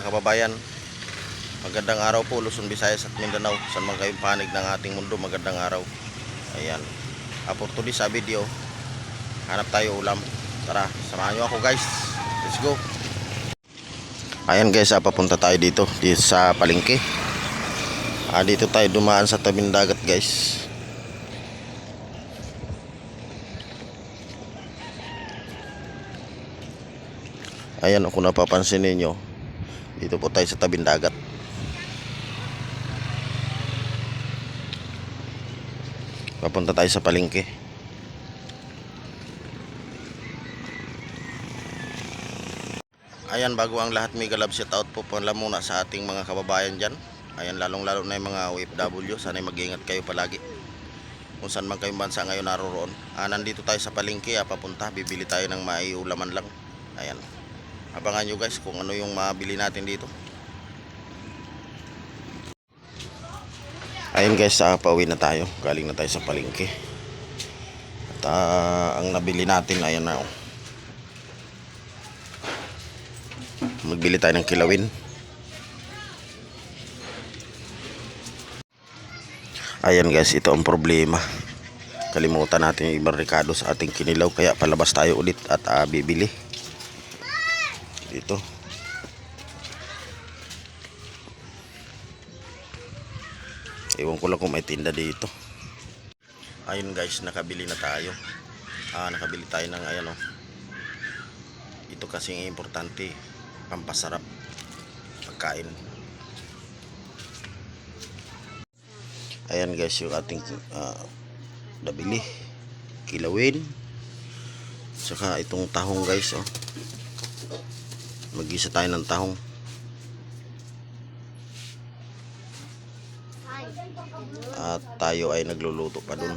kababayan. Magandang araw po Luzon, Visayas at Mindanao. Saan man kayong panig ng ating mundo Magandang araw. Ayan. Apor to sa video. Hanap tayo ulam. Tara, samahan nyo ako guys. Let's go. Ayan guys, ah, papunta tayo dito Dito sa palengke. Ah, Dito tayo dumaan sa tabing dagat guys Ayan kung napapansin ninyo Dito po tayo sa tabing dagat. Papunta tayo sa palengke. Ayan bago ang lahat may galab shout out po pala muna sa ating mga kababayan dyan. Ayan lalong lalo na yung mga OFW Sana mag-ingat kayo palagi. Kung saan man kayong bansa ngayon naroroon ah, Nandito tayo sa palengke ah, papunta Bibili tayo ng maiulaman lang. Ayan Abangan nyo guys kung ano yung mabili natin dito Ayun guys, ah, pauwi na tayo. Galing na tayo sa palengke. At ah, ang nabili natin, ayan na. Oh. Magbili tayo ng kilawin. Ayan guys, ito ang problema. Kalimutan natin yung ibang rekado sa ating kinilaw. Kaya palabas tayo ulit at ah, bibili. Dito. Ewan ko lang kung may tinda dito. Ayun guys, nakabili na tayo. Ah, nakabili tayo ng ayan oh. Ito kasi ang importante, pampasarap pagkain. Ayan guys, yung ating ah, nabili. Kilawin. Saka itong tahong guys oh. Mag-isa tayo ng tahong. At tayo ay nagluluto pa dun.